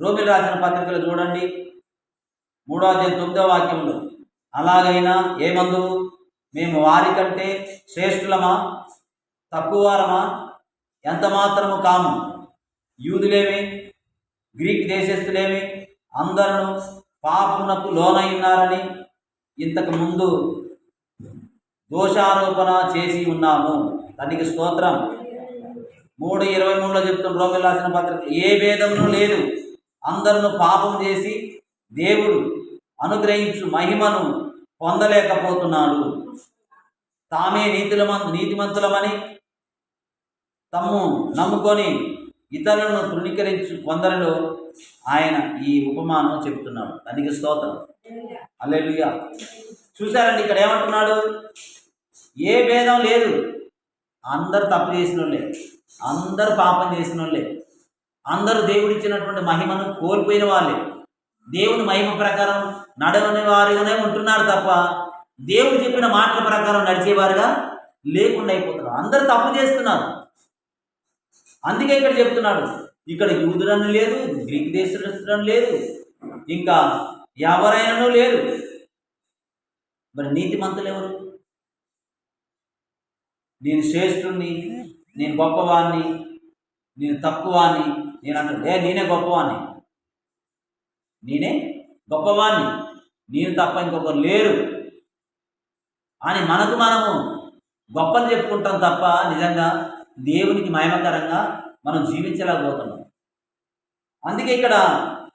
రోమిలు రాసిన పత్రికలు చూడండి. మూడో అధ్యాయం తొమ్మిదో వాక్యంలో అలాగైనా ఏమందు మేము వారి కంటే శ్రేష్ఠులమా? తక్కువవారమా ఎంత మాత్రము కాము? యూదులేమి? గ్రీక్ దేశస్థులేమి? అందరూ పాపునకు లోనై ఉన్నారని ఇంతకు ముందు దోషారోపణ చేసి ఉన్నాము. దానికి స్తోత్రం. మూడు ఇరవై మూడులో చెప్తున్న రోగులు రాసిన పత్రిక. ఏ భేదంలో లేదు. అందరూ పాపం చేసి దేవుడు అనుగ్రహించు మహిమను పొందలేకపోతున్నాడు. తామే నీతుల నీతిమంతులమని తమ్ము నమ్ముకొని ఇతరులను తృణీకరించు కొందరిలో ఆయన ఈ ఉపమానం చెప్తున్నాడు. దానికి స్తోత్రం. అల్లెలుయ్య చూసారండి ఇక్కడ ఏమంటున్నాడు? ఏ భేదం లేదు. అందరు తప్పు చేసిన వాళ్ళే అందరు పాపం చేసిన వాళ్ళే అందరూ దేవుడిచ్చినటువంటి మహిమను కోల్పోయిన వాళ్ళే. దేవుని మహిమ ప్రకారం నడవని వారిగానే ఉంటున్నారు తప్ప దేవుడు చెప్పిన మాటల ప్రకారం నడిచేవారుగా లేకుండా అయిపోతున్నారు. అందరు తప్పు చేస్తున్నారు. అందుకే ఇక్కడ చెప్తున్నాడు ఇక్కడ యూదులను లేదు గ్రీక్ దేశస్తులను లేదు ఇంకా ఎవరైనాను లేరు. మరి నీతి మంతులు ఎవరు? నేను శ్రేష్ఠుణ్ణి నేను గొప్పవాణ్ణి నేను తక్కువాన్ని నేను అంటాను ఏ నేనే గొప్పవాణ్ణి. నేనే గొప్పవాణ్ణి. నేను తప్ప ఇంకొకరు లేరు. అని మనకు మనము గొప్పలు చెప్పుకుంటాం తప్ప నిజంగా దేవునికి మహిమకరంగా మనం జీవించలేకపోతున్నాం. అందుకే ఇక్కడ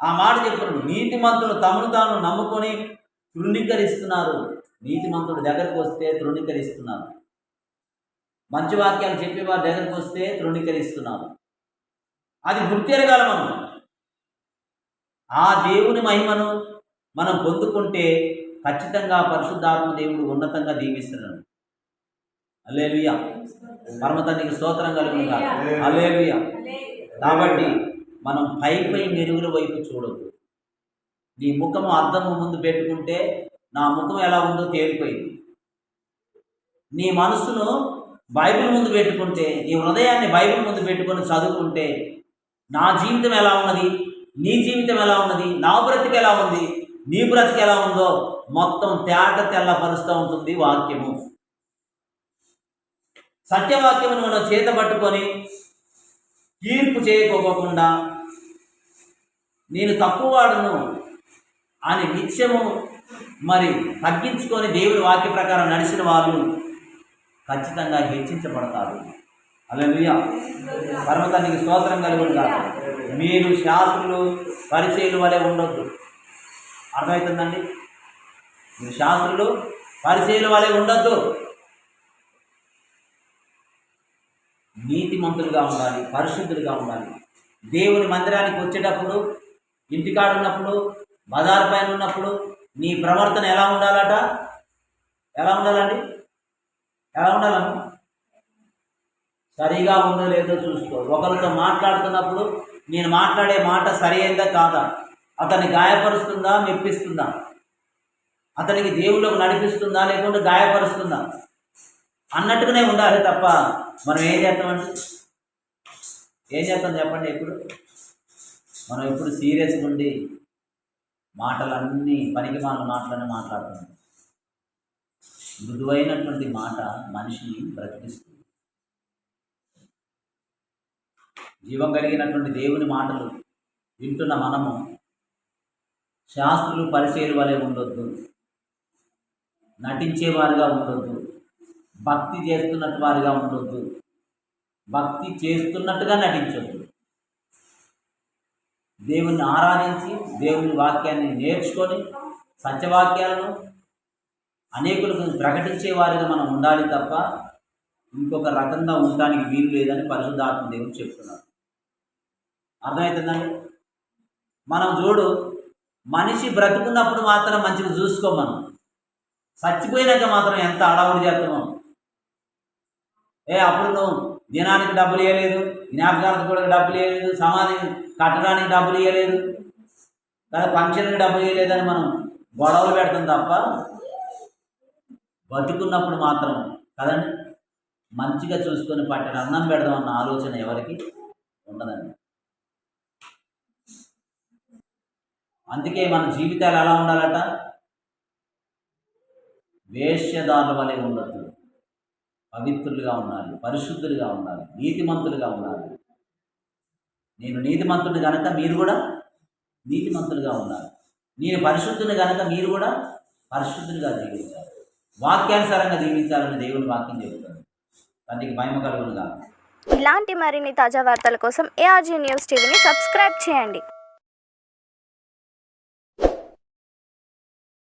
ఆ మాట చెప్తున్నాడు నీతిమంతులు తమను తాను నమ్ముకొని తృణీకరిస్తున్నారు. నీతిమంతుడు దగ్గరకు వస్తే తృణీకరిస్తున్నారు. మంచి వాక్యాలు చెప్పే వారి దగ్గరకు వస్తే తృణీకరిస్తున్నారు. అది గుర్తెరగాల మనం. ఆ దేవుని మహిమను మనం పొందుకుంటే ఖచ్చితంగా పరిశుద్ధాత్మ దేవుడు ఉన్నతంగా దీవిస్తున్నాడు. అలేలుయ పరమతండ్రికి స్తోత్రం కలుగునుగా అలేలుయ కాబట్టి మనం పై పై మెరుగుల వైపు చూడదు నీ ముఖము అద్దము ముందు పెట్టుకుంటే నా ముఖం ఎలా ఉందో తేలిపోయింది. నీ మనసును బైబిల్ ముందు పెట్టుకుంటే నీ హృదయాన్ని బైబిల్ ముందు పెట్టుకొని చదువుకుంటే నా జీవితం ఎలా ఉన్నది? నీ జీవితం ఎలా ఉన్నది? నా బ్రతికి ఎలా ఉంది? నీ బ్రతికి ఎలా ఉందో మొత్తం తేట తెల్లపరుస్తూ ఉంటుంది వాక్యము. సత్యవాక్యమును మనం చేత పట్టుకొని తీర్పు చేయకోకుండా నేను తక్కువవాడును అని నిత్యము మరి తగ్గించుకొని దేవుడి వాక్య ప్రకారం నడిచిన వాళ్ళు ఖచ్చితంగా హెచ్చించబడతారు. అలలుయ పర్వతానికి స్తోత్రం కలుగును కాదు మీరు శాస్త్రులు పరిచయలు వలె ఉండొద్దు. అర్థమవుతుందండి? మీరు శాస్త్రులు పరిచయుల వలె ఉండొద్దు. నీతిమంతులుగా ఉండాలి పరిశుద్ధులుగా ఉండాలి. దేవుని మందిరానికి వచ్చేటప్పుడు ఇంటికాడ ఉన్నప్పుడు బజార్ పైన ఉన్నప్పుడు నీ ప్రవర్తన ఎలా ఉండాలట? ఎలా ఉండాలండి? ఎలా ఉండాలమ్మా? సరిగా ఉందో లేదో చూసుకో. ఒకరితో మాట్లాడుతున్నప్పుడు నేను మాట్లాడే మాట సరి కాదా? అతన్ని గాయపరుస్తుందా మెప్పిస్తుందా? అతనికి దేవుళ్ళకు నడిపిస్తుందా లేకుంటే గాయపరుస్తుందా? అన్నట్టుగానే ఉండాలి తప్ప మనం ఏం చేస్తామండి ఏం చేస్తాం చెప్పండి ఎప్పుడు మనం ఎప్పుడు సీరియస్గా ఉండి మాటలన్నీ పనికి మాల మాటలన్నీ మాట్లాడుతున్నాం. మృదువైనటువంటి మాట మనిషిని బ్రతికిస్తుంది. జీవం కలిగినటువంటి దేవుని మాటలు వింటున్న మనము శాస్త్రులు పరిచయం వలె ఉండొద్దు. నటించేవారుగా ఉండొద్దు. భక్తి చేస్తున్నట్టు వారిగా ఉండొద్దు. భక్తి చేస్తున్నట్టుగా నటించొద్దు. దేవుణ్ణి ఆరాధించి దేవుని వాక్యాన్ని నేర్చుకొని సత్యవాక్యాలను అనేకులకు ప్రకటించేవారిగా మనం ఉండాలి తప్ప ఇంకొక రకంగా ఉండడానికి వీలు లేదని పరిశుద్ధాత్మ దేవుడు చెప్తున్నారు అర్థమవుతుందండి మనం చూడు మనిషి బ్రతుకున్నప్పుడు మాత్రం మంచిగా చూసుకో మనం. చచ్చిపోయినాక మాత్రం ఎంత అడవుడు చేస్తున్నాం. ఏ అప్పుడు నువ్వు దినానికి డబ్బులు ఇవ్వలేదు జ్ఞాపకాలకు కూడా డబ్బులు ఇవ్వలేదు సమాధి కట్టడానికి డబ్బులు ఇవ్వలేదు లేదా ఫంక్షన్కి డబ్బులు ఇవ్వలేదని మనం గొడవలు పెడతాం తప్ప బతుకున్నప్పుడు మాత్రం కదండి? మంచిగా చూసుకొని పట్టిన అన్నం పెడదామన్న ఆలోచన ఎవరికి ఉండదండి. అందుకే మన జీవితాలు ఎలా ఉండాలట? వేష్యదారుల వలె ఉండొద్దు పవిత్రులుగా ఉండాలి పరిశుద్ధులుగా ఉండాలి నీతిమంతులుగా ఉండాలి. నేను నీతిమంతుడు కనుక మీరు కూడా నీతిమంతులుగా ఉండాలి. నేను పరిశుద్ధుని కనుక మీరు కూడా పరిశుద్ధులుగా జీవించాలి. వాక్యానుసారంగా జీవించాలని దేవుని వాక్యం చెబుతాను తండ్రికి మహిమ కలుగును కాదు ఇలాంటి మరిన్ని తాజా వార్తల కోసం ఏఆర్జీ న్యూస్ టీవీని సబ్స్క్రైబ్ చేయండి.